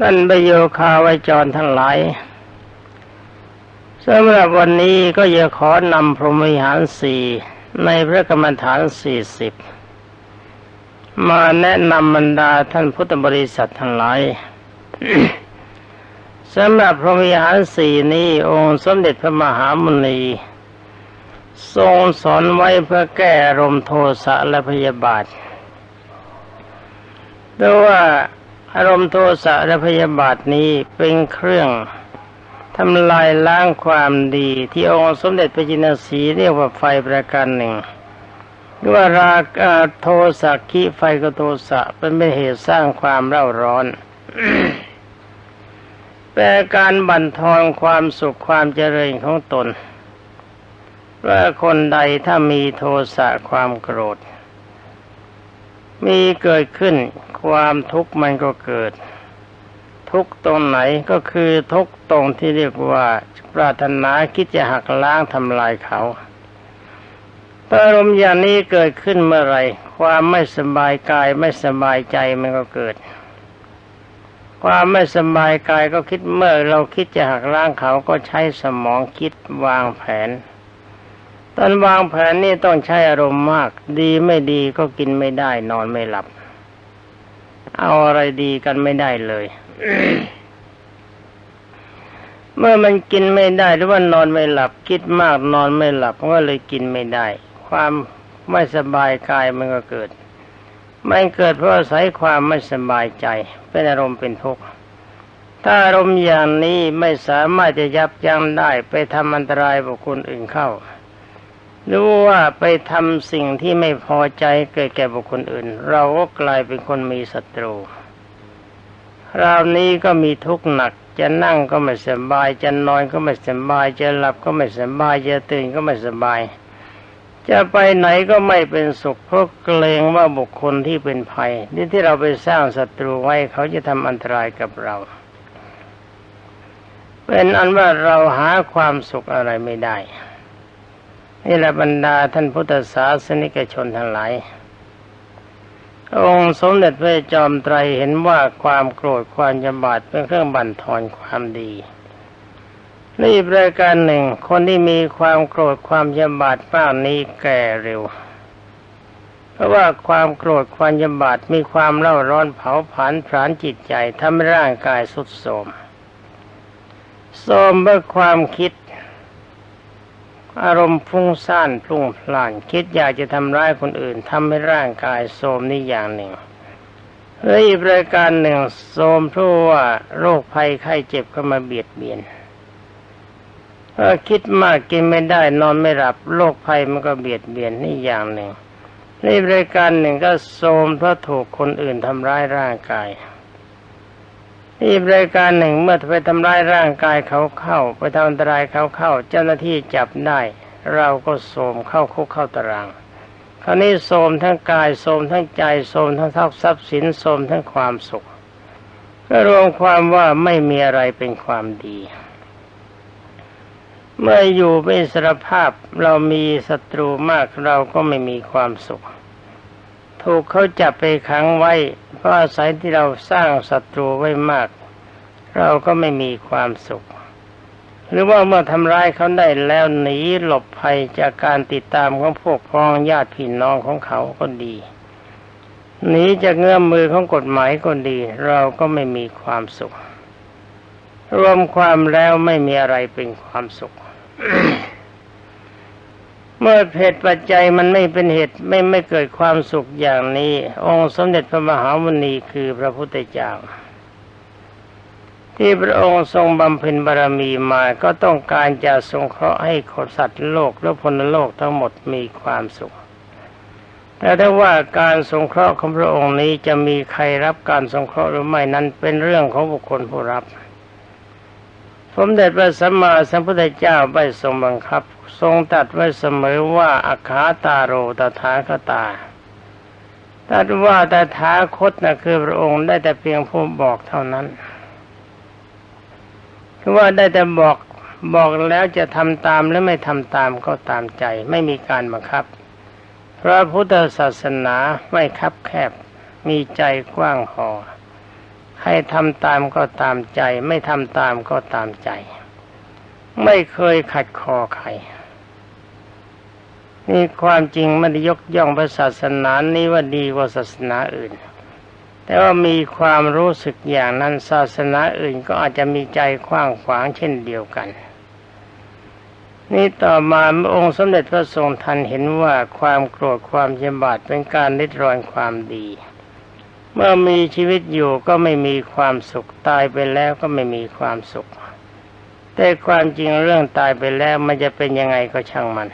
ท่านประโยคาไวจรทั้งหลายสำหรับวันนี้ก็จะขอนำพรหมิหารสี่ในพระกรรมฐานสี่สิบมาแนะนำบรรดาท่านพุทธบริษัททั้งหลายสำหรับพรหมิหารสี่นี้องค์สมเด็จพระมหามุนี ทรงสอนไว้เพื่อแก้รมโทสะและพยาบาทแต่ว่า อารมณ์โทสะและพยาบาทนี้เป็นเครื่องทำลายล้างความดี ที่องค์สมเด็จพระจินสีเรียกว่าไฟประการหนึ่งด้วยราคะโทสะกิไฟกโทสะเป็นเป็นเหตุสร้างความเร่าร้อนแปลการบั่นทอนความสุขความเจริญของตน ว่าคนใดถ้ามีโทสะความโกรธ มีเกิดขึ้นความทุกข์มันก็เกิด ทุกตรงไหนก็คือทุกตรงที่เรียกว่าปรารถนาคิดจะหักล้างทำลายเขาอารมณ์อย่างนี้เกิดขึ้นเมื่อไรความไม่สบายกายไม่สบายใจมันก็เกิด ความไม่สบายกายก็คิดเมื่อเราคิดจะหักล้างเขาก็ใช้สมองคิดวางแผน ตอนวางแผนนี่ต้องใช้อารมณ์มาก ดีไม่ดีก็กินไม่ได้ นอนไม่หลับ เอาอะไรดีกันไม่ได้เลย เมื่อมันกินไม่ได้หรือว่านอนไม่หลับ คิดมากนอนไม่หลับก็เลยกินไม่ได้ ความไม่สบายกายมันก็เกิด มันเกิดเพราะอาศัยความไม่สบายใจ เป็นอารมณ์เป็นทุกข์ถ้าอารมณ์อย่างนี้ไม่สามารถจะยับยั้งได้ไปทำอันตรายบุคคลอื่นเข้า หรือว่าไปทำสิ่งที่ไม่พอใจเกิดแก่บุคคลอื่น เราก็กลายเป็นคนมีศัตรูคราวนี้ก็มีทุกข์หนัก จะนั่งก็ไม่สบาย จะนอนก็ไม่สบาย จะหลับก็ไม่สบาย จะตื่นก็ไม่สบาย จะไปไหนก็ไม่เป็นสุขเพราะเกรงว่าบุคคลที่เป็นภัย นี่ที่เราไปสร้างศัตรูไว้เขาจะทำอันตรายกับเรา เป็นอันว่าเราหาความสุขอะไรไม่ได้ นี่แหละบรรดาท่านพุทธศาสนิกชนทั้งหลาย องค์สมเด็จพระจอมไตรเห็นว่าความโกรธความยำบาดเป็นเครื่องบั่นทอนความดี นี่ประการหนึ่ง คนที่มีความโกรธความยำบาดมากนี้แก่เร็ว เพราะว่าความโกรธความยำบาดมีความเล่าร้อนเผาผลาญผลาญจิตใจทำให้ร่างกายสุดโทรมโทรมเมื่อความคิด อารมณ์ฟุ้งซ่านพลุ่งพล่าน คิดอยากจะทำร้ายคนอื่นทำให้ร่างกายโทรมนี่อย่างหนึ่งและอีกรายการหนึ่งโทรมเพราะว่าโรคภัยไข้เจ็บก็มาเบียดเบียนถ้าคิดมากกินไม่ได้นอนไม่หลับโรคภัยมันก็เบียดเบียนนี่อย่างหนึ่งในรายการหนึ่งก็โทรมเพราะถูกคนอื่นทำร้ายร่างกาย อีกรายการหนึ่งเมื่อไปทำร้ายร่างกายเขาเข้า ไปทำอันตรายเขาเข้า เจ้าหน้าที่จับได้ เราก็โสมเข้าคุกเข้าตาราง คราวนี้โสมทั้งกายโสมทั้งใจโสมทั้งทรัพย์สินโสมทั้งความสุขก็รวมความว่าไม่มีอะไรเป็นความดี เมื่ออยู่เป็นสรภาพเรามีศัตรูมากเราก็ไม่มีความสุข ถูกเขาจับไปขังไว้ เพราะอาศัยที่เราสร้างศัตรูไว้มาก เราก็ไม่มีความสุข หรือว่าเมื่อทำร้ายเขาได้แล้วหนีหลบภัยจากการติดตามของพวกพ้องญาติพี่น้องของเขาก็ดีหนีจากเงื้อมมือของกฎหมายก็ดี เราก็ไม่มีความสุข รวมความแล้วไม่มีอะไรเป็นความสุข เมื่อเหตุปัจจัยมันไม่เป็นเหตุไม่ไม่เกิดความสุขอย่างนี้ องค์สมเด็จพระมหามุนีคือพระพุทธเจ้า ที่พระองค์ทรงบำเพ็ญบารมีมาก็ต้องการจะสงเคราะห์ให้คนสัตว์โลกและพลโลกทั้งหมดมีความสุข แต่ถ้าว่าการสงเคราะห์ของพระองค์นี้จะมีใครรับการสงเคราะห์หรือไม่นั้นเป็นเรื่องของบุคคลผู้รับ สมเด็จพระสัมมาสัมพุทธเจ้าไม่ทรงบังคับ ทรงตัดไว้เสมอว่าอาคาตาโรตถาคตาตัดว่าตถาคตนะคือพระองค์ได้แต่เพียงผู้บอกเท่านั้นคือว่าได้แต่บอกบอกแล้วจะทำตามและไม่ทำตามก็ตามใจ ไม่มีการบังคับ พระพุทธศาสนาไม่คับแคบมีใจกว้างพอ ให้ทำตามก็ตามใจ ไม่ทำตามก็ตามใจ ไม่เคยขัดคอใครนี่ความจริงไม่ได้ยกย่องพระศาสนานี้ว่าดีกว่าศาสนาอื่น แต่ว่ามีความรู้สึกอย่างนั้นศาสนาอื่นก็อาจจะมีใจกว้างขวางเช่นเดียวกัน นี่ต่อมาองค์สมเด็จพระทรงทันเห็นว่าความโกรธความเจ็บาดเป็นการริดรอนความดี เมื่อมีชีวิตอยู่ก็ไม่มีความสุขตายไปแล้วก็ไม่มีความสุข แต่ความจริงเรื่องตายไปแล้วมันจะเป็นยังไงก็ช่างมัน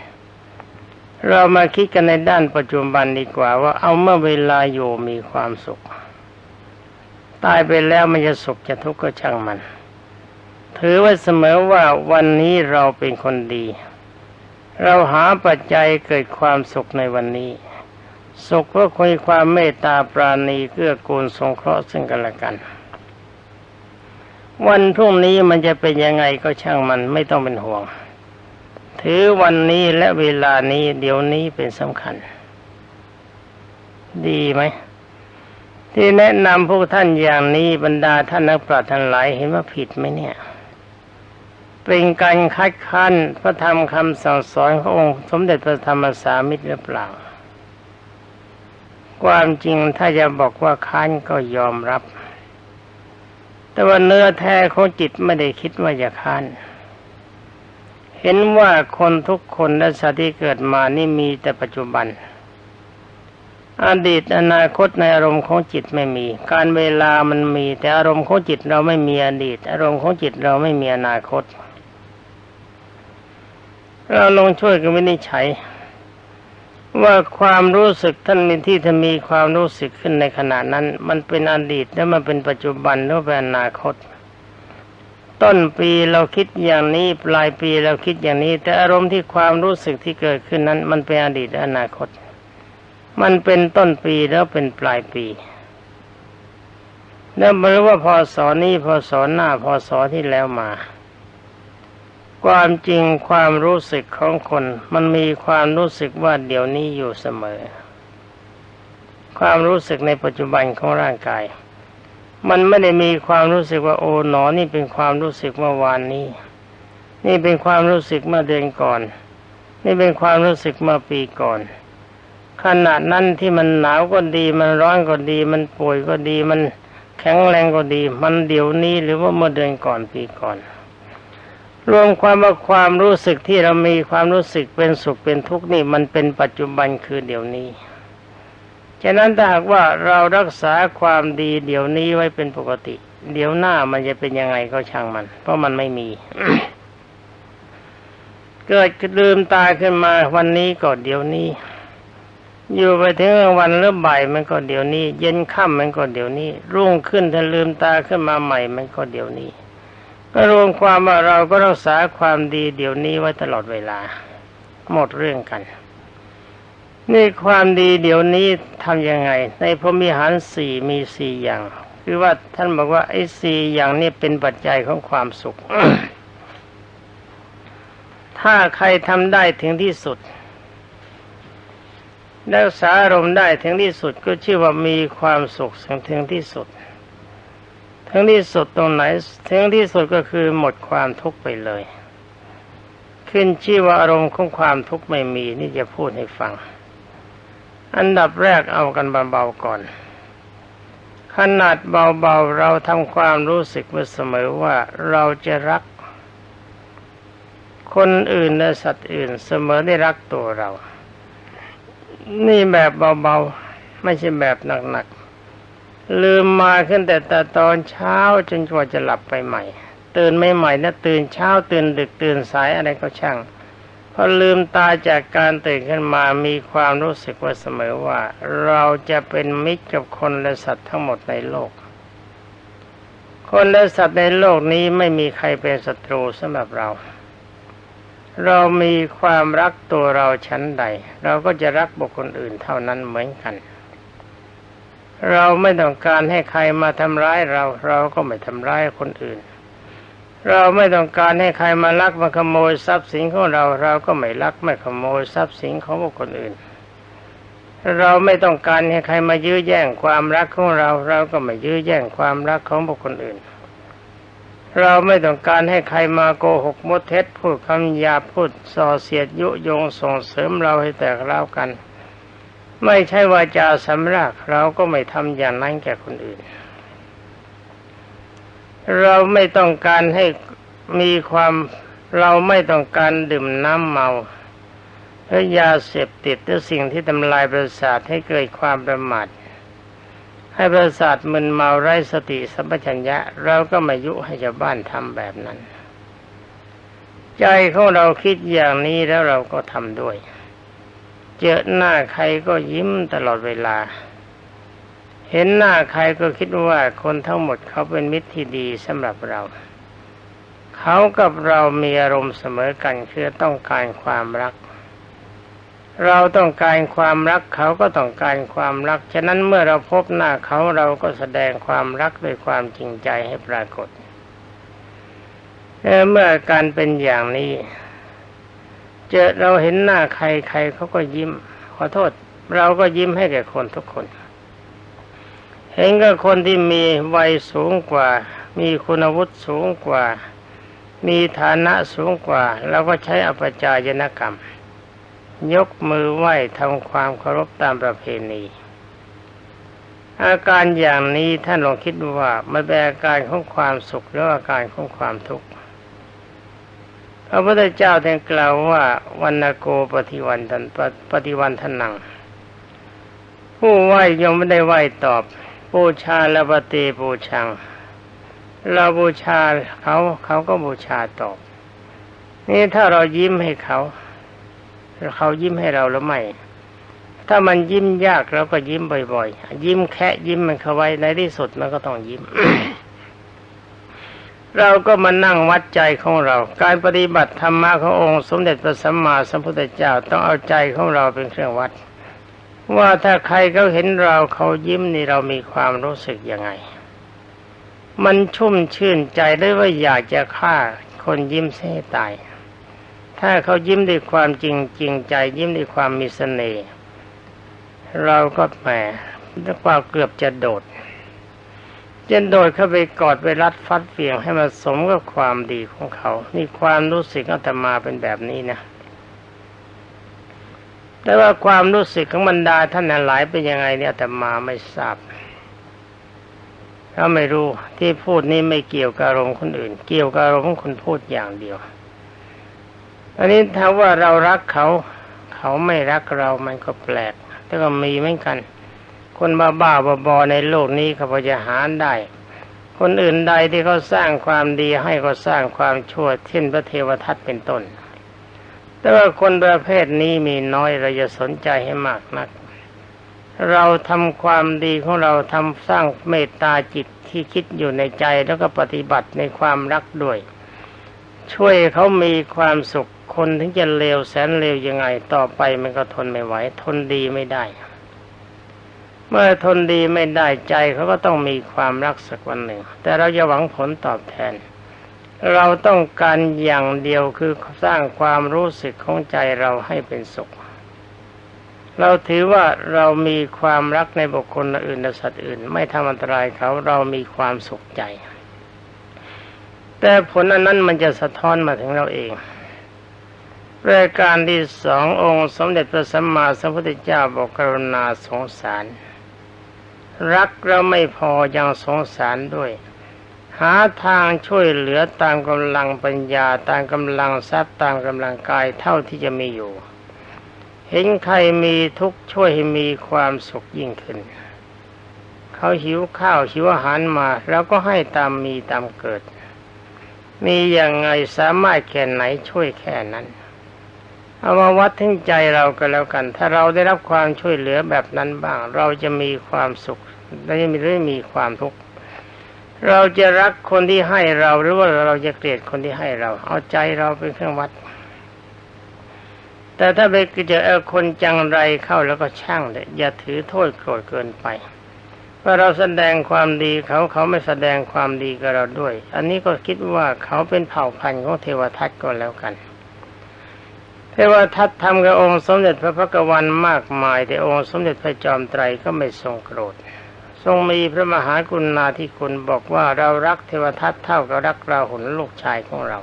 เรามาคิดกันในด้านปัจจุบันดีกว่าว่าเอาเมื่อเวลาอยู่มีความสุข ตายไปแล้วมันจะสุขจะทุกข์ก็ช่างมัน ถือว่าเสมอว่าวันนี้เราเป็นคนดี เราหาปัจจัยเกิดความสุขในวันนี้ สุขเพราะคุยความเมตตาปราณีเกื้อกูลสงเคราะห์ซึ่งกันและกัน วันพรุ่งนี้มันจะเป็นยังไงก็ช่างมันไม่ต้องเป็นห่วง ถือวันนี้และเวลานี้เดี๋ยวนี้เป็นสำคัญ ดีไหม ที่แนะนำพวกท่านอย่างนี้บรรดาท่านนักปราชญ์ทั้งหลายเห็นว่าผิดไหมเนี่ยเป็นการคัดค้านพระธรรมคำสั่งสอนขององค์สมเด็จพระธรรมสามิตรหรือเปล่า ความจริงถ้าจะบอกว่าค้านก็ยอมรับ แต่ว่าเนื้อแท้ของจิตไม่ได้คิดว่าจะค้านเห็นว่าคนทุกคนและสัตว์ที่เกิดมานี่มีแต่ปัจจุบัน อดีตอนาคตในอารมณ์ของจิตไม่มี การเวลามันมี แต่อารมณ์ของจิตเราไม่มีอดีต อารมณ์ของจิตเราไม่มีอนาคต เราลงช่วยกันวินิจฉัย ว่าความรู้สึกท่านมีที่ท่านมีความรู้สึกขึ้นในขณะนั้น มันเป็นอดีตแล้วมันเป็นปัจจุบันหรือเป็นอนาคต ต้นปีเราคิดอย่างนี้ปลายปีเราคิดอย่างนี้ แต่อารมณ์ที่ความรู้สึกที่เกิดขึ้นนั้น มันเป็นอดีตและอนาคต มันเป็นต้นปีแล้วเป็นปลายปีแล้วไม่รู้ว่าพอสอนนี้พอสอนหน้าพอสอนที่แล้วมา ความจริงความรู้สึกของคนมันมีความรู้สึกว่าเดี๋ยวนี้อยู่เสมอ ความรู้สึกในปัจจุบันของร่างกาย มันไม่ได้มีความรู้สึกว่าโอ้หนอนี่เป็นความรู้สึกเมื่อวานนี้ นี่เป็นความรู้สึกเมื่อเดือนก่อน นี่เป็นความรู้สึกเมื่อปีก่อนขนาดนั้นที่มันหนาวก็ดี มันร้อนก็ดี มันป่วยก็ดี มันแข็งแรงก็ดี มันเดี๋ยวนี้หรือว่าเมื่อเดือนก่อนปีก่อน รวมความว่าความรู้สึกที่เรามีความรู้สึกเป็นสุขเป็นทุกข์นี่มันเป็นปัจจุบันคือเดี๋ยวนี้ฉะนั้นถ้าหากว่าเรารักษาความดีเดี๋ยวนี้ไว้เป็นปกติ เดี๋ยวหน้ามันจะเป็นยังไงก็ช่างมัน เพราะมันไม่มี เกิดลืมตาขึ้นมาวันนี้ก็เดี๋ยวนี้ อยู่ไปถึงวันหรือบ่ายมันก็เดี๋ยวนี้ เย็นค่ำมันก็เดี๋ยวนี้ รุ่งขึ้นถ้าลืมตาขึ้นมาใหม่มันก็เดี๋ยวนี้ ก็รวมความว่าเราก็รักษาความดีเดี๋ยวนี้ไว้ตลอดเวลา หมดเรื่องกัน นี่ความดีเดี๋ยวนี้ทำยังไง ในพรมีหารสี่มีสี่อย่าง คือว่าท่านบอกว่าไอ้สี่อย่างนี้เป็นปัจจัยของความสุข ถ้าใครทำได้ถึงที่สุดแล้วสารมได้ถึงที่สุดก็ชื่อว่ามีความสุขถึงที่สุด ถึงที่สุดตรงไหนถึงที่สุดก็คือหมดความทุกข์ไปเลย ขึ้นชื่อว่าอารมณ์ของความทุกข์ไม่มีนี่จะพูดให้ฟัง อันดับแรกเอากันเบาๆก่อน ขนาดเบาๆเราทำความรู้สึกมาเสมอว่าเราจะรัก คนอื่นและสัตว์อื่นเสมอได้รักตัวเรา นี่แบบเบาๆไม่ใช่แบบหนักๆ ลืมมาขึ้นแต่แต่ตอนเช้าจนกว่าจะหลับไปใหม่ ตื่นไม่ใหม่นะตื่นเช้าตื่นดึกตื่นสายอะไรก็ช่างพอลืมตาจากการตื่นขึ้นมามีความรู้สึกว่าเสมอว่า เราจะเป็นมิตรกับคนและสัตว์ทั้งหมดในโลก คนและสัตว์ในโลกนี้ไม่มีใครเป็นศัตรูสำหรับเรา เรามีความรักตัวเราชั้นใด เราก็จะรักบุคคลอื่นเท่านั้นเหมือนกัน เราไม่ต้องการให้ใครมาทำร้ายเรา เราก็ไม่ทำร้ายคนอื่น เราไม่ต้องการให้ใครมาลักมาขโมยทรัพย์สินของเรา เราก็ไม่ลักไม่ขโมยทรัพย์สินของบุคคลอื่น เราไม่ต้องการให้ใครมายื้อแย่งความรักของเรา เราก็ไม่ยื้อแย่งความรักของบุคคลอื่น เราไม่ต้องการให้ใครมาโกหกมดเท็จพูดคำหยาพูดส่อเสียดยุยงส่งเสริมเราให้แตกเล่ากัน ไม่ใช่ว่าจาสำรักเราก็ไม่ทำอย่างนั้นแก่คนอื่น เราไม่ต้องการให้มีความเราไม่ต้องการดื่มน้ำเมาหรือยาเสพติดหรือสิ่งที่ทำลายประสาทให้เกิดความประมาทให้ประสาทมึนเมาไร้สติสัมปชัญญะ เราก็ไม่ยุให้ชาวบ้านทำแบบนั้น ใจของเราคิดอย่างนี้แล้วเราก็ทำด้วย เจอหน้าใครก็ยิ้มตลอดเวลา เห็นหน้าใครก็คิดว่าคนทั้งหมดเขาเป็นมิตรที่ดีสำหรับเรา เขากับเรามีอารมณ์เสมอกันคือต้องการความรัก เราต้องการความรักเขาก็ต้องการความรัก ฉะนั้นเมื่อเราพบหน้าเขาเราก็แสดงความรักด้วยความจริงใจให้ปรากฏเมื่อการเป็นอย่างนี้ เจอเราเห็นหน้าใครใครเขาก็ยิ้ม ขอโทษ เราก็ยิ้มให้แก่คนทุกคน เห็นกับคนที่มีวัยสูงกว่า มีคุณวุฒิสูงกว่า มีฐานะสูงกว่าเราก็ใช้อปจายนกรรม ยกมือไหว้ทำความเคารพตามประเพณีอาการอย่างนี้ท่านลองคิดดูว่ามันเป็นอาการของความสุขหรืออาการของความทุกข์ พระพุทธเจ้าท่านกล่าวว่าวันโกปฏิวันทันปฏิวันทนัง ผู้ไหวยังไม่ได้ไหวตอบบูชาละปฏิบูชัง เราบูชาเขาเขาก็บูชาตอบ นี่ถ้าเรายิ้มให้เขาเขายิ้มให้เราหรือไม่ถ้ามันยิ้มยากเราก็ยิ้มบ่อยๆ ยิ้มแค่ยิ้มมันเข้าไว้ในที่สุดมันก็ต้องยิ้ม เราก็มานั่งวัดใจของเรา การปฏิบัติธรรมะขององค์สมเด็จพระสัมมาสัมพุทธเจ้าต้องเอาใจของเราเป็นเครื่องวัด ว่าถ้าใครเขาเห็นเราเขายิ้มนี่เรามีความรู้สึกยังไง มันชุ่มชื่นใจได้ว่าอยากจะฆ่าคนยิ้มเสียตายถ้าเขายิ้มด้วยความจริงจริงใจ ยิ้มด้วยความมีเสน่ห์เราก็แหมว่าเกือบจะโดด จนโดดเข้าไปกอดไปรัดฟัดเฟียงให้มันสมกับความดีของเขา นี่ความรู้สึกอาตมาเป็นแบบนี้นะ แต่ว่าความรู้สึกของบรรดาท่านหลายเป็นยังไงเนี่ยอาตมาไม่ทราบเราไม่รู้ที่พูดนี้ไม่เกี่ยวกับอารมณ์คนอื่น เกี่ยวกับอารมณ์ของคนพูดอย่างเดียว อันนี้ถ้าว่าเรารักเขา เขาไม่รักเรามันก็แปลกแต่ก็มีเหมือนกัน คนบ้าบ้าบอในโลกนี้เขาพอจะหาได้ คนอื่นใดที่เขาสร้างความดีให้ก็สร้างความชั่วเช่นพระเทวทัตเป็นต้น แต่ว่าคนประเภทนี้มีน้อยเราจะสนใจให้มากนัก เราทำความดีของเราทำสร้างเมตตาจิตที่คิดอยู่ในใจแล้วก็ปฏิบัติในความรักด้วย ช่วยเขามีความสุขคนถึงจะเลวแสนเลวยังไงต่อไปมันก็ทนไม่ไหว ทนดีไม่ได้ เมื่อทนดีไม่ได้ใจเขาก็ต้องมีความรักสักวันหนึ่ง แต่เราจะหวังผลตอบแทน เราต้องการอย่างเดียวคือสร้างความรู้สึกของใจเราให้เป็นสุข เราถือว่าเรามีความรักในบุคคลอื่นสัตว์อื่น ไม่ทำอันตรายเขาเรามีความสุขใจ แต่ผลอันนั้นมันจะสะท้อนมาถึงเราเองรายการที่สององค์สมเด็จพระสัมมาสัมพุทธเจ้าบอกกรุณาสงสาร รักเราไม่พอยังสงสารด้วย หาทางช่วยเหลือตามกำลังปัญญาตามกำลังทรัพย์ตามกำลังกายเท่าที่จะมีอยู่ เห็นใครมีทุกข์ช่วยให้มีความสุขยิ่งขึ้น เขาหิวข้าวหิวอาหารมาเราก็ให้ตามมีตามเกิด มีอย่างไงสามารถแค่ไหนช่วยแค่นั้น เอามาวัดถึงใจเราก็แล้วกัน ถ้าเราได้รับความช่วยเหลือแบบนั้นบ้าง เราจะมีความสุขและไม่ได้มีความทุกข์ เราจะรักคนที่ให้เราหรือว่าเราจะเกลียดคนที่ให้เรา เอาใจเราเป็นเครื่องวัด แต่ถ้าไปเจอคนจังไรเข้าแล้วก็ช่างเลยอย่าถือโทษโกรธเกินไปว่าเราแสดงความดีเขาเขาไม่แสดงความดีกับเราด้วย อันนี้ก็คิดว่าเขาเป็นเผ่าพันธุ์ของเทวทัตก็แล้วกัน ทวทัตทำกับองค์สมเด็จพระพักตร์วันมากมาย แต่องค์สมเด็จพระจอมไตรก็ไม่ทรงโกรธ ทรงมีพระมหากุณาธิคุณบอกว่าเรารักเทวทัตเท่ากับรักราหุลลูกชายของเรา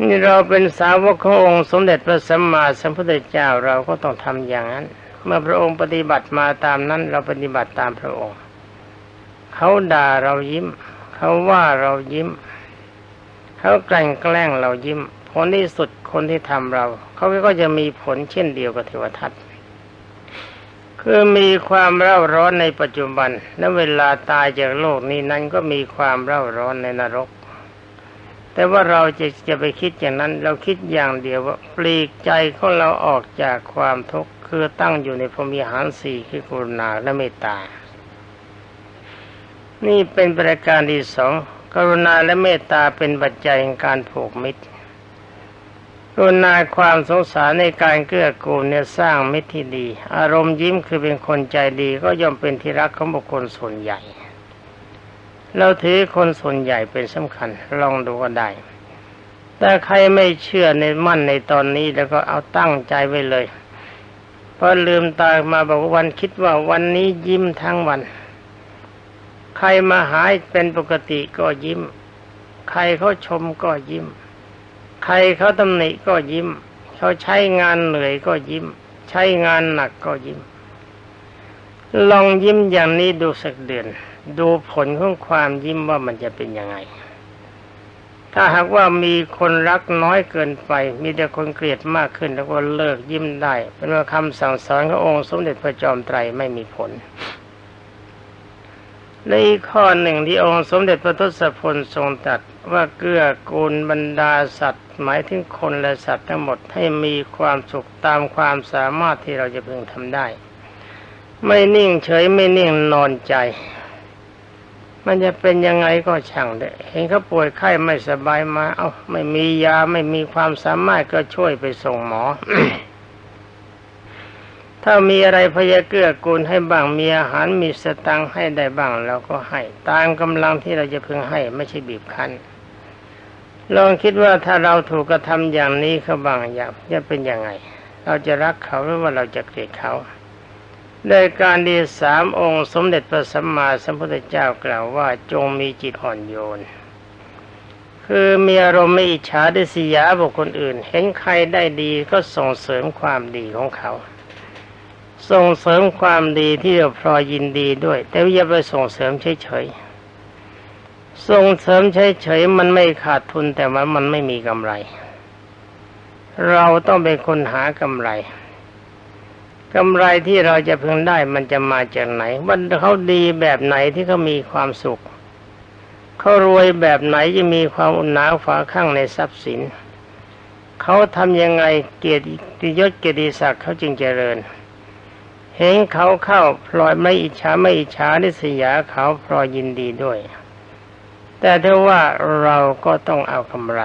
นี่เราเป็นสาวกขององค์สมเด็จพระสัมมาสัมพุทธเจ้าเราก็ต้องทำอย่างนั้น เมื่อพระองค์ปฏิบัติมาตามนั้น เราปฏิบัติตามพระองค์เขาด่าเรายิ้ม เขาว่าเรายิ้ม เขาแกล้งแกล้งเรายิ้ม ผลที่สุดคนที่ทำเรา เขาก็จะมีผลเช่นเดียวกับเทวทัตคือมีความเร่าร้อนในปัจจุบัน และเวลาตายจากโลกนี้นั้นก็มีความเร่าร้อนในนรก แต่ว่าเราจะจะไปคิดอย่างนั้น เราคิดอย่างเดียวว่าปลีกใจของเราออกจากความทุกข์คือตั้งอยู่ในพรมีหารสี่คือกรุณาและเมตตา นี่เป็นประการที่สองกรุณาและเมตตาเป็นปัจจัยในการผูกมิตร รุณาความสงสารในการเกื้อกูลเนี่ยสร้างมิตรที่ดี อารมณ์ยิ้มคือเป็นคนใจดีก็ย่อมเป็นที่รักของบุคคลส่วนใหญ่ เราถือคนส่วนใหญ่เป็นสำคัญ ลองดูก็ได้ แต่ใครไม่เชื่อในมั่นในตอนนี้แล้วก็เอาตั้งใจไว้เลยพอลืมตามาบอกว่าวันคิดว่าวันนี้ยิ้มทั้งวัน ใครมาหายเป็นปกติก็ยิ้ม ใครเขาชมก็ยิ้ม ใครเขาตำหนิก็ยิ้ม เขาใช้งานเหนื่อยก็ยิ้ม ใช้งานหนักก็ยิ้ม ลองยิ้มอย่างนี้ดูสักเดือน ดูผลของความยิ้มว่ามันจะเป็นยังไง ถ้าหากว่ามีคนรักน้อยเกินไป มีแต่คนเกลียดมากขึ้นแล้วก็เลิกยิ้มได้ เป็นว่าคำสั่งสอนขององค์สมเด็จพระจอมไตรไม่มีผลและอีกข้อหนึ่งที่องค์สมเด็จพระทศพลทรงตรัส ว่าเกื้อกูลบรรดาสัตว์ หมายถึงคนและสัตว์ทั้งหมดให้มีความสุขตามความสามารถที่เราจะพึงทำได้ ไม่นิ่งเฉยไม่นิ่งนอนใจ มันจะเป็นยังไงก็ช่างเถอะเห็นเขาป่วยไข้ไม่สบายมาเอาไม่มียาไม่มีความสามารถก็ช่วยไปส่งหมอถ้ามีอะไรพยาเกื้อกูลให้บ้างมีอาหารมีสตังให้ได้บ้างเราก็ให้ ตามกำลังที่เราจะพึงให้ไม่ใช่บีบคั้น ลองคิดว่าถ้าเราถูกกระทำอย่างนี้เขาบางอย่างจะเป็นยังไง เราจะรักเขาหรือว่าเราจะเกลียดเขาโดยการดีสามองค์สมเด็จพระสัมมาสัมพุทธเจ้ากล่าวว่าจงมีจิตอ่อนโยน คือมีอารมณ์ไม่อิจฉาดิสยาบุคคลอื่น เห็นใครได้ดีก็ส่งเสริมความดีของเขา ส่งเสริมความดีที่เราพลอยยินดีด้วย แต่อย่าไปส่งเสริมเฉยๆ ส่งเสริมเฉยๆมันไม่ขาดทุนแต่ว่ามันไม่มีกำไร เราต้องเป็นคนหากำไรกำไรที่เราจะพึงได้มันจะมาจากไหน ว่าเขาดีแบบไหนที่เขามีความสุข เขารวยแบบไหนจะมีความอุ่นหนาฝาข้างในทรัพย์สิน เขาทำยังไงเกียรติยศเกียรติศักดิ์เขาจึงเจริญ เห็นเขาเข้าพลอยไม่อิจฉาไม่อิจฉานิสยาเขาพลอยยินดีด้วย แต่ถ้าว่าเราก็ต้องเอากำไร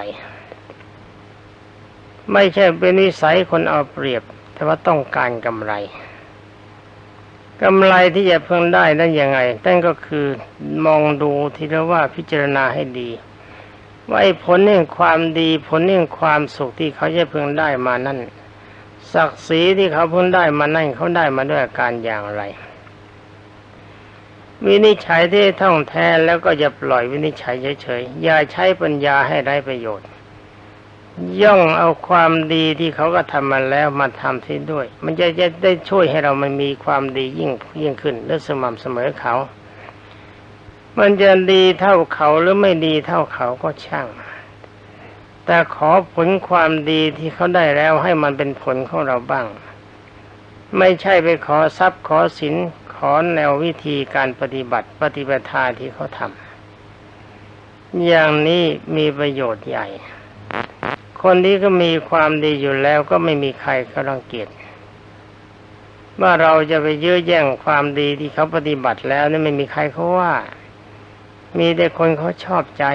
ไม่ใช่เป็นนิสัยคนเอาเปรียบ แต่ว่าต้องการกำไรกำไรที่จะเพิ่งได้นั้นยังไงนั่นก็คือมองดูทีละว่าพิจารณาให้ดีว่าผลแห่งความดีผลแห่งความสุขที่เขาจะเพิ่งได้มานั่นศักดิ์ศรีที่เขาเพิ่งได้มานั่นเขาได้มาด้วยอาการอย่างไร วินิจฉัยที่ท่องแท้แล้วก็อย่าปล่อยวินิจฉัยเฉยๆ อย่าใช้ปัญญาให้ได้ประโยชน์ ย่องเอาความดีที่เขาก็ทำมาแล้วมาทำที่ด้วย มันจะจะได้ช่วยให้เรามันมีความดียิ่งยิ่งขึ้นและสม่ำเสมอเขา มันจะดีเท่าเขาหรือไม่ดีเท่าเขาก็ช่าง แต่ขอผลความดีที่เขาได้แล้วให้มันเป็นผลของเราบ้าง ไม่ใช่ไปขอทรัพย์ขอสิน ขอแนววิธีการปฏิบัติปฏิบัติที่เขาทำอย่างนี้มีประโยชน์ใหญ่ คนนี้ก็มีความดีอยู่แล้วก็ไม่มีใครเขารังเกียจว่าเราจะไปยื้อแย่งความดีที่เขาปฏิบัติแล้วนี่ไม่มีใครเขาว่า มีแต่คนเขาชอบใจ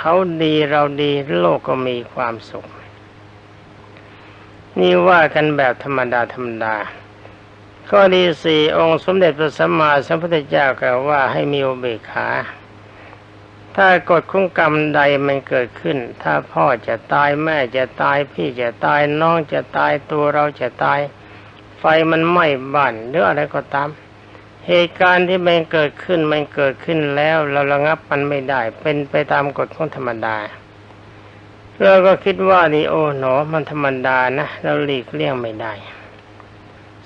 เขาดีเราดีโลกก็มีความสุข นี่ว่ากันแบบธรรมดาธรรมดา ข้อดีสี่องค์สมเด็จพระสัมมาสัมพุทธเจ้ากล่าวว่าให้มีอุเบกขา ถ้ากฎของกรรมใดมันเกิดขึ้น ถ้าพ่อจะตายแม่จะตายพี่จะตายน้องจะตายตัวเราจะตาย ไฟมันไหม้บ้านหรืออะไรก็ตาม เหตุการณ์ที่มันเกิดขึ้นมันเกิดขึ้นแล้วเราระงับมันไม่ได้ เป็นไปตามกฎของธรรมดาเราก็คิดว่านี่โอ้หนอมันธรรมดานะ เราหลีกเลี่ยงไม่ได้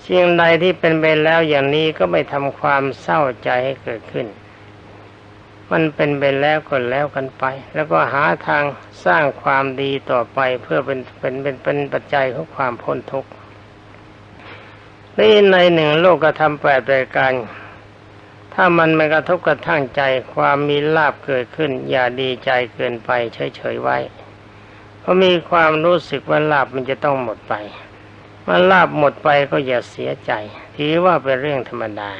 สิ่งใดที่เป็นไปแล้วอย่างนี้ก็ไม่ทำความเศร้าใจให้เกิดขึ้น มันเป็นไปแล้วก็แล้วกันไป แล้วก็หาทางสร้างความดีต่อไปเพื่อเป็นเป็นเป็นเป็นปัจจัยของความพ้นทุกข์นี่ในหนึ่งโลกกระทำแปดรายการถ้ามันไม่กระทบกระทั่งใจความมีลาบเกิดขึ้น อย่าดีใจเกินไปเฉยๆไว้ เพราะมีความรู้สึกว่าลาบมันจะต้องหมดไป มันลาบหมดไปก็อย่าเสียใจ ถือว่าเป็นเรื่องธรรมดา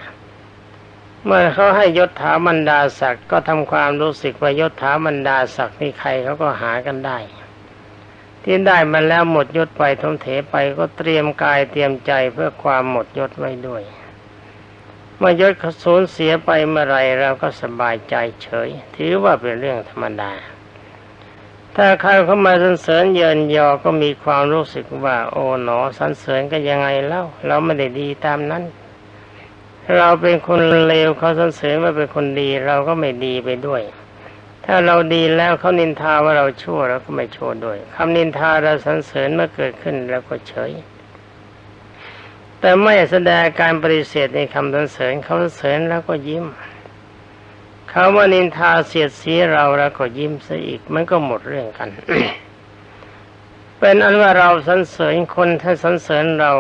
เมื่อเขาให้ยศถาบรรดาศักดิ์ก็ทำความรู้สึกว่ายศถาบรรดาศักดิ์นี่ใครเขาก็หากันได้ ที่ได้มาแล้วหมดยศไปทมเถไปก็เตรียมกายเตรียมใจเพื่อความหมดยศไว้ด้วยเมื่อยศสูญเสียไปเมื่อไรเราก็สบายใจเฉย ถือว่าเป็นเรื่องธรรมดา ถ้าใครเข้ามาสรรเสริญเยินยอก็มีความรู้สึกว่า โอ๋หนอสรรเสริญก็ยังไงเล่าเราไม่ได้ดีตามนั้น เราเป็นคนเลวเขาสรรเสริญว่าเป็นคนดี เราก็ไม่ดีไปด้วย ถ้าเราดีแล้วเขานินทาว่าเราชั่วเราก็ไม่ชั่วด้วยคำนินทาเราสรรเสริญเมื่อเกิดขึ้นเราก็เฉย แต่ไม่แสดงการปฏิเสธในคำสรรเสริญเขาสรรเสริญแล้วก็ยิ้ม เขาว่านินทาเสียดสีเราแล้วก็ยิ้มซะอีก มันก็หมดเรื่องกัน เป็นอันว่าเราสรรเสริญคนถ้าสรรเสริญเรา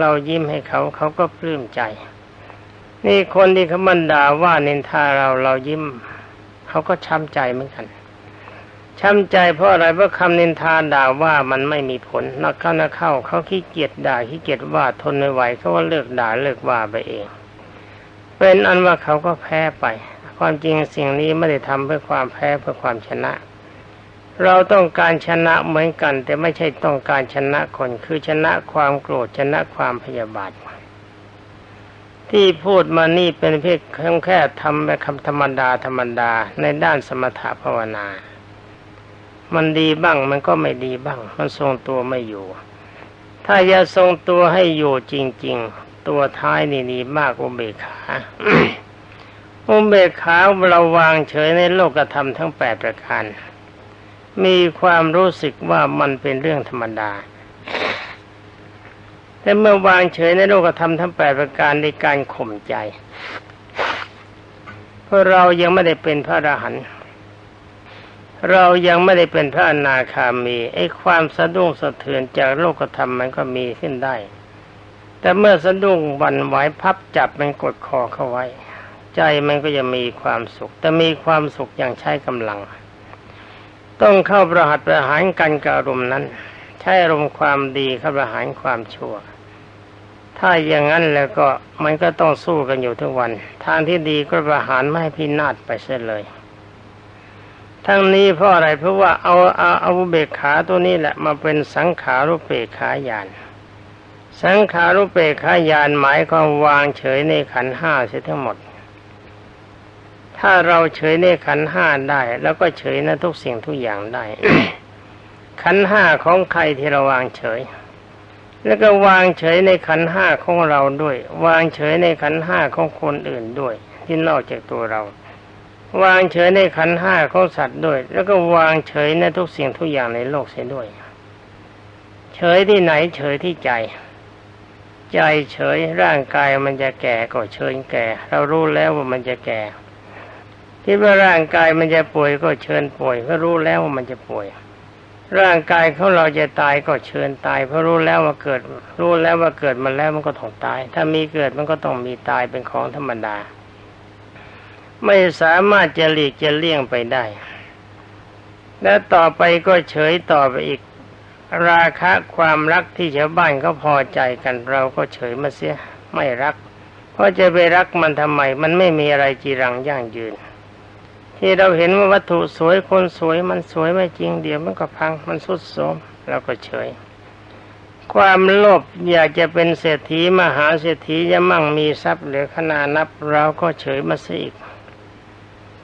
เรายิ้มให้เขาเขาก็ปลื้มใจ นี่คนที่เขามันด่าว่านินทาเราเรายิ้ม เขาก็ช้ำใจเหมือนกันช้ำใจเพราะอะไรเพราะคำนินทาด่าว่ามันไม่มีผลนักเข้านักเข้าเขาขี้เกียจด่าขี้เกียจว่าทนไม่ไหวเขาว่าเลิกด่าเลิกว่าไปเอง เป็นอันว่าเขาก็แพ้ไป ความจริงสิ่งนี้ไม่ได้ทำเพื่อความแพ้เพื่อความชนะ เราต้องการชนะเหมือนกัน แต่ไม่ใช่ต้องการชนะคนคือชนะความโกรธชนะความพยาบาทที่พูดมานี่เป็นเพียงแค่ทำแบบคำธรรมดาธรรมดาในด้านสมถะภาวนา มันดีบ้างมันก็ไม่ดีบ้าง มันทรงตัวไม่อยู่ ถ้าจะทรงตัวให้อยู่จริง ๆ ตัวท้ายนี่ดีมากอุเบกขา อุเบกขาเราวางเฉยในโลกธรรมทั้งแปดประการ มีความรู้สึกว่ามันเป็นเรื่องธรรมดา แต่เมื่อวางเฉยในโลกธรรมทั้งแปดประการในการข่มใจ เพราะเรายังไม่ได้เป็นพระอรหันต์เรายังไม่ได้เป็นพระอนาคามีไอ้ความสะดุ้งสะเทือนจากโลกธรรมมันก็มีขึ้นได้ แต่เมื่อสะดุ้งวันไหวพับจับมันกดคอเข้าไว้ ใจมันก็จะมีความสุข แต่มีความสุขอย่างใช้กำลัง ต้องเข้าประหัตประหารกันกับอารมณ์นั้น ใช้อารมณ์ความดีเข้าประหารความชั่ว ถ้าอย่างนั้นแล้วก็มันก็ต้องสู้กันอยู่ทุกวัน ทางที่ดีก็ประหารไม่ให้พินาศไปเสียเลยทั้งนี้เพราะอะไรเพราะว่าเอาเอาเอาเบกขาตัวนี้แหละมาเป็นสังขารุเปกขายานสังขารุเปกขายานหมายความวางเฉยในขันห้าเสียทั้งหมด ถ้าเราเฉยในขันห้าได้ แล้วก็เฉยในทุกสิ่งทุกอย่างได้ ขันห้าของใครที่เราวางเฉย แล้วก็วางเฉยในขันห้าของเราด้วย วางเฉยในขันห้าของคนอื่นด้วย ที่นอกจากตัวเรา วางเฉยในขันห้าของสัตว์ด้วย แล้วก็วางเฉยในทุกสิ่งทุกอย่างในโลกเสียด้วย เฉยที่ไหนเฉยที่ใจใจเฉยร่างกายมันจะแก่ก็เฉยแก่ เรารู้แล้วว่ามันจะแก่ คิดว่าร่างกายมันจะป่วยก็เชิญป่วยเพราะรู้แล้วว่ามันจะป่วย ร่างกายของเราจะตายก็เชิญตายเพราะรู้แล้วว่าเกิด รู้แล้วว่าเกิดมาแล้วมันก็ต้องตาย ถ้ามีเกิดมันก็ต้องมีตายเป็นของธรรมดา ไม่สามารถจะหลีกจะเลี่ยงไปได้ และต่อไปก็เฉยต่อไปอีกราคะความรักที่ชาวบ้านก็พอใจกันเราก็เฉยมาเสียไม่รัก เพราะจะไปรักมันทำไม มันไม่มีอะไรจีรังยั่งยืน ที่เราเห็นว่าวัตถุสวยคนสวยมันสวยไม่จริงเดี๋ยวมันก็พังมันสุดโทรมเราก็เฉย ความโลภอยากจะเป็นเศรษฐีมหาเศรษฐีจะมั่งมีทรัพย์เหลือขนานับเราก็เฉยมาสิอีก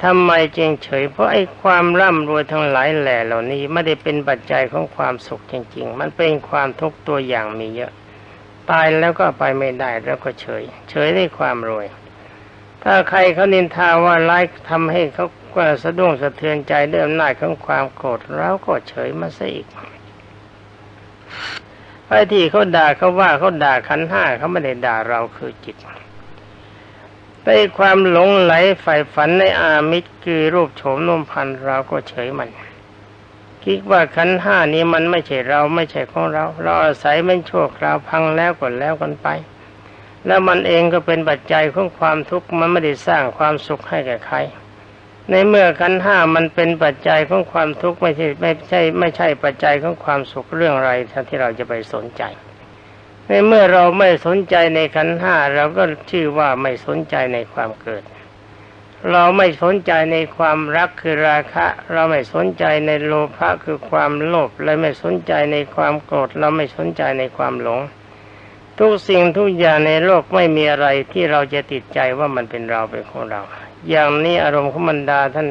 ทำไมจึงเฉย เพราะไอ้ความร่ำรวยทั้งหลายแหล่เหล่านี้ไม่ได้เป็นปัจจัยของความสุขจริง ๆ มันเป็นความทุกข์ตัวอย่างมีเยอะ ตายแล้วก็ไปไม่ได้แล้วก็เฉย เฉยในความรวย ถ้าใครเขานินทาว่าร้ายทำให้เขา ก็สะดุ้งสะเทือนใจด้วยอำนาจของความโกรธเราก็เฉยมาซะอีกไอ้ที่เขาด่าเขาว่าเขาด่าขันห้าเขาไม่ได้ด่าเราคือจิตในความหลงไหลใฝ่ฝันในอามิตรคือรูปโฉมนมพันเราก็เฉยมัน คิดว่าขันห้านี้มันไม่ใช่เราไม่ใช่ของเรา เราอาศัยมันชั่วคราวพังแล้วก็แล้วกันไป แล้วมันเองก็เป็นปัจจัยของความทุกข์มันไม่ได้สร้างความสุขให้แก่ใคร ในเมื่อขันห้ามันเป็นปัจจัยของความทุกข์ไม่ใช่ไม่ใช่ไม่ใช่ปัจจัยของความสุขเรื่องอะไรที่เราจะไปสนใจ ในเมื่อเราไม่สนใจในขันห้าเราก็ชื่อว่าไม่สนใจในความเกิด เราไม่สนใจในความรักคือราคะ เราไม่สนใจในโลภะคือความโลภและไม่สนใจในความโกรธเราไม่สนใจในความหลง ทุกสิ่งทุกอย่างในโลกไม่มีอะไรที่เราจะติดใจว่ามันเป็นเราเป็นของเรา อย่างนี้อารมณ์ของบรรดาท่าน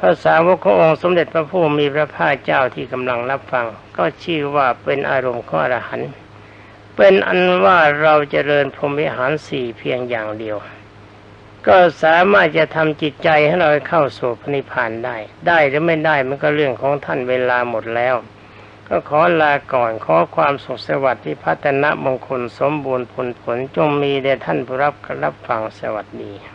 ภาษาวกขององค์สมเด็จพระผู้มีพระภาคเจ้าที่กำลังรับฟัง ก็ชื่อว่าเป็นอารมณ์ของอรหันต์เป็นอันว่าเราจเจริญพรหมวิหารสี่เพียงอย่างเดียว ก็สามารถจะทำจิตใจให้เราเข้าสู่พระนิพพานได้ ได้หรือไม่ได้มันก็เรื่องของท่านเวลาหมดแล้ว ก็ขอลาก่อนขอความสุขสวัสดิ์ที่พัฒนมงคลสมบูรณ์ผลผลจงมีแด่ท่านผู้รับรับฟังสวัสดี